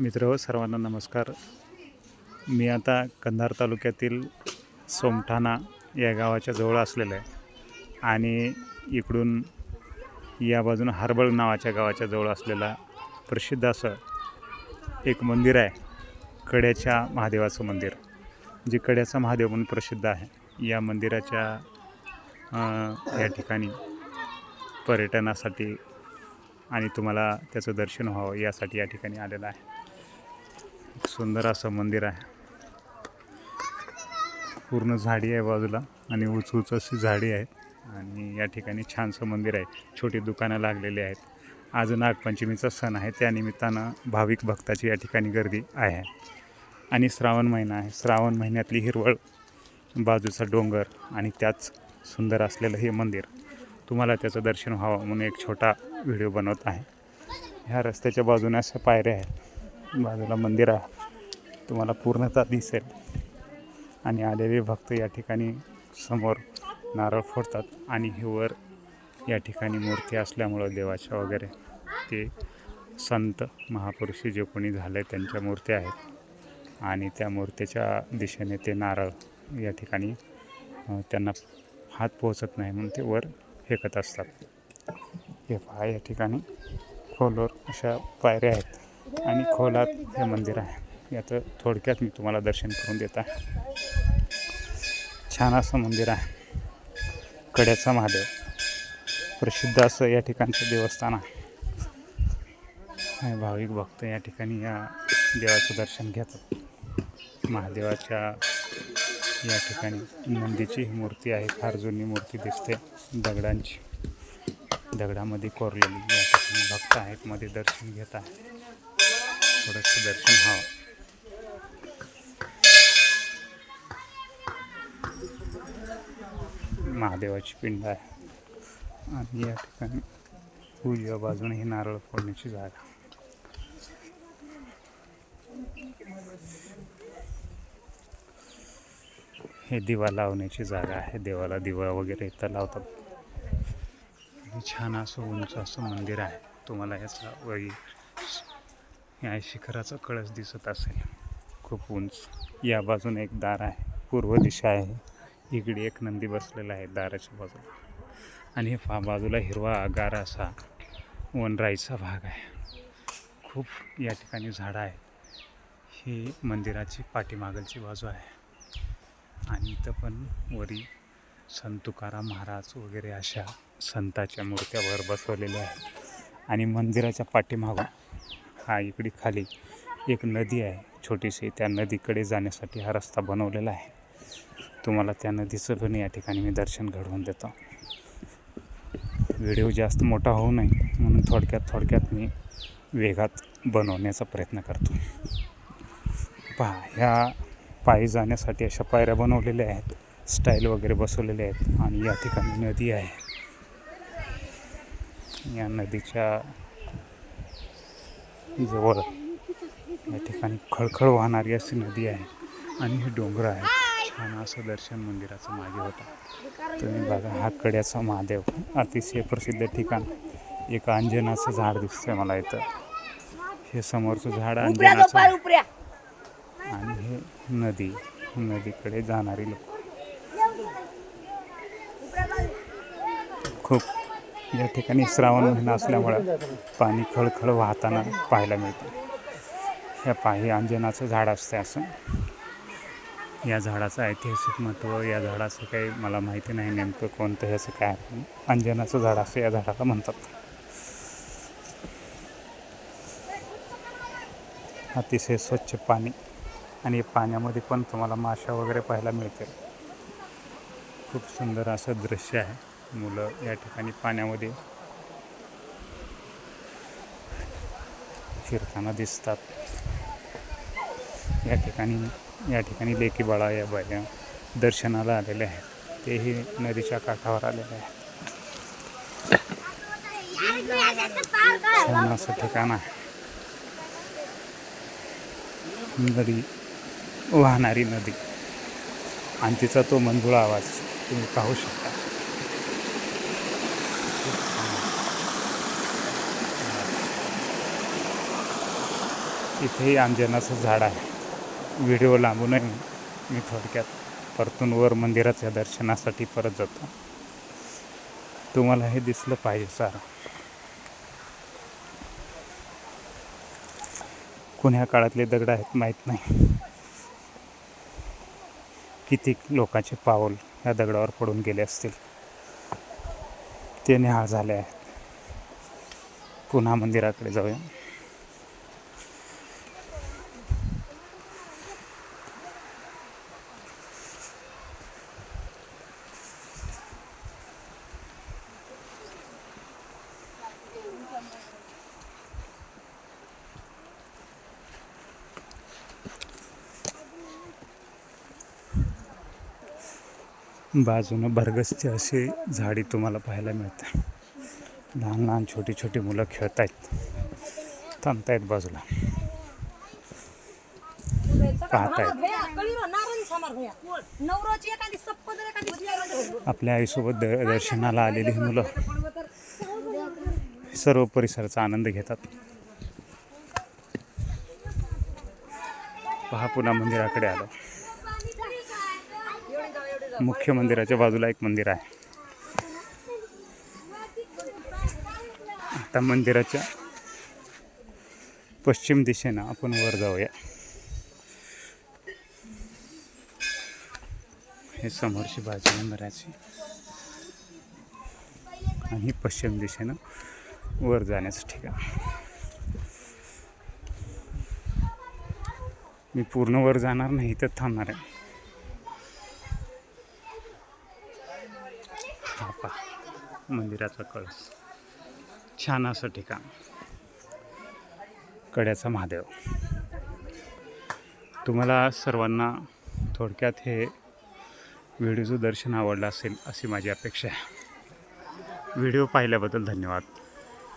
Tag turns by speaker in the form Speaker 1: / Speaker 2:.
Speaker 1: मित्र सर्वांना नमस्कार. मी आता कंधार तालुक्यातील सोमठाणा या गावाच्या जवळ असलेलं आहे आणि इकडून या बाजूनं हरबळ नावाच्या गावाच्या जवळ असलेला प्रसिद्ध असं एक मंदिर आहे कड्याच्या महादेवाचं मंदिर. जे कड्याचा महादेव म्हणून प्रसिद्ध आहे. या मंदिराच्या या ठिकाणी पर्यटनासाठी आणि तुम्हाला त्याचं दर्शन व्हावं यासाठी या ठिकाणी आलेलं आहे. एक सुंदर असं मंदिर आहे. पूर्ण झाडी आहे बाजूला आणि उंच उंच अशी झाडी आहेत. आणि या ठिकाणी छानसं मंदिर आहे. छोटी दुकानं लागलेली आहेत. आज नागपंचमीचा सण आहे. त्यानिमित्तानं भाविक भक्ताची या ठिकाणी गर्दी आहे. आणि श्रावण महिना आहे. श्रावण महिन्यातली हिरवळ बाजूचा डोंगर आणि त्याच सुंदर असलेलं हे मंदिर. तुम्हाला त्याचं दर्शन व्हावं म्हणून एक छोटा व्हिडिओ बनवत आहे. ह्या रस्त्याच्या बाजूने अशा पायऱ्या आहेत. बाजूला मंदिर आहे. तुम्हाला पूर्णतः दिसेल. आणि आलेले भक्त या ठिकाणी समोर नारळ फोडतात आणि हे वर या ठिकाणी मूर्ती असल्यामुळं देवाच्या वगैरे ते संत महापुरुष जे कोणी झाले त्यांच्या मूर्त्या आहेत. आणि त्या मूर्तीच्या दिशेने ते नारळ या ठिकाणी त्यांना हात पोहोचत नाही म्हणून ते वर फेकत असतात. हे पहा या ठिकाणी खोलवर अशा पायऱ्या आहेत. आणि खोलात हे मंदिर आहे. याचं थोडक्यात मी तुम्हाला दर्शन करून देत आहे. छान असं मंदिर आहे. कड्याचा महादेव. प्रसिद्ध असं या ठिकाणचं देवस्थान आहे. भाविक भक्त या ठिकाणी या देवाचं दर्शन घेतात. महादेवाच्या या ठिकाणी नंदीची मूर्ती आहे. फार जुनी मूर्ती दिसते. दगडांची. दगडामध्ये कोरलेली या ठिकाणी भक्त आहेत. मध्ये दर्शन घेत आहे थोडंसं दर्शन व्हावं महादेवाची पिंड आहे. आणि या ठिकाणी उजव्या बाजूने ही नारळ फोडण्याची जागा हे दिवा लावण्याची जागा आहे. देवाला दिवा वगैरे इथं लावतात. छान असं उंच असं मंदिर आहे. तुम्हाला याचा वगैरे या शिखराचा कळस दिसत असेल. खूप उंच. या बाजूने एक दार आहे. पूर्व दिशा आहे. इकडे एक नंदी बसलेला आहे दाराच्या बाजूला. आणि फा बाजूला हिरवा गार असा वनराईचा भाग आहे. खूप या ठिकाणी झाडं आहे ही मंदिराची पाठीमागलची बाजू आहे. आणि इथं पण वरी संत तुकाराम महाराज वगैरे अशा संताच्या मूर्त्या वर बसवलेल्या आहेत. आणि मंदिराच्या पाठीमागून हा इकडे खाली एक नदी आहे छोटीशी. त्या नदीकडे जाण्यासाठी हा रस्ता बनवलेला आहे. तुम्हाला त्या नदीचं पण या ठिकाणी मी दर्शन घडवून देतो. व्हिडिओ जास्त मोठा होऊ नये म्हणून थोडक्यात थोडक्यात मी वेगात बनवण्याचा प्रयत्न करतो. पहा ह्या पायी जाण्यासाठी अशा पायऱ्या बनवलेल्या आहेत स्टाईल वगैरे बसवलेले आहेत आणि या ठिकाणी नदी आहे. या नदीच्या जवळ या ठिकाणी खळखळ वाहणारी अशी नदी आहे आणि हे डोंगर आहे. छान असं दर्शन मंदिराचं मागे होतं. तुम्ही बघा हा कड्याचा महादेव. अतिशय प्रसिद्ध ठिकाण. एक अंजनाचं झाड दिसतंय मला इथं. हे समोरचं झाड अंजनाचं आणि हे नदी. नदीकडे जाणारी लोक. खूप या ठिकाणी श्रावण महिना असल्यामुळं पाणी खळखळ वाहताना पाहायला मिळतं. ह्या पाही अंजनाचं झाड असते असं. या झाडाचं ऐतिहासिक महत्त्व या झाडाचं काही मला माहिती नाही नेमकं कोणतं ह्याचं काय अंजनाचं झाड असं या झाडाला म्हणतात. अतिशय स्वच्छ पाणी. आणि पाण्यामध्ये पण तुम्हाला माशा वगैरे पाहायला मिळतील. खूप सुंदर असं दृश्य आहे. मुलं या ठिकाणी पाण्यामध्ये फिरताना दिसतात. या ठिकाणी या ठिकाणी लेकी बाळा या बाया दर्शनाला आलेले आहेत. तेही नदीच्या काठावर आलेले आहेत. छान असं ठिकाण आहे. नदी वाहणारी नदी. आणि तिचा तो मंजुळा आवाज तुम्ही पाहू शकता. इथेही अंजनाचं झाड आहे. व्हिडिओ लांबूनही मी थोडक्यात परतून वर मंदिराच्या दर्शनासाठी परत जातो. तुम्हाला हे दिसलं पाहिजे सारं. कोण्या काळातले दगड आहेत माहीत नाही. किती लोकांचे पाऊल या दगडावर पडून गेले असतील. ते निहाळ झाले आहेत. पुन्हा मंदिराकडे जाऊया. बाजूनं भरगसचे असे झाडी तुम्हाला पाहायला मिळतात लहान लहान छोटी छोटी मुलं खेळत आहेत थांबतायत बाजूला. पाहतायत. आपल्या आईसोबत द दर्शनाला आलेली ही मुलं. सर्व परिसराचा आनंद घेतात. पहा पुन्हा मंदिराकडे आलो. मुख्य मंदिराच्या बाजूला एक मंदिर आहे. आता मंदिराच्या पश्चिम दिशेनं आपण वर जाऊया. हे समोरची बाजू आहे मंदिराची आणि पश्चिम दिशेनं वर जाण्याचं ठिकाण. मी पूर्ण वर जाणार नाही तर थांबणार आहे हा पहा मंदिराचा कळस. छान असं ठिकाण. कड्याचा महादेव. तुम्हाला सर्वांना थोडक्यात हे व्हिडिओचं दर्शन आवडलं असेल अशी माझी अपेक्षा आहे. व्हिडिओ पाहिल्याबद्दल धन्यवाद.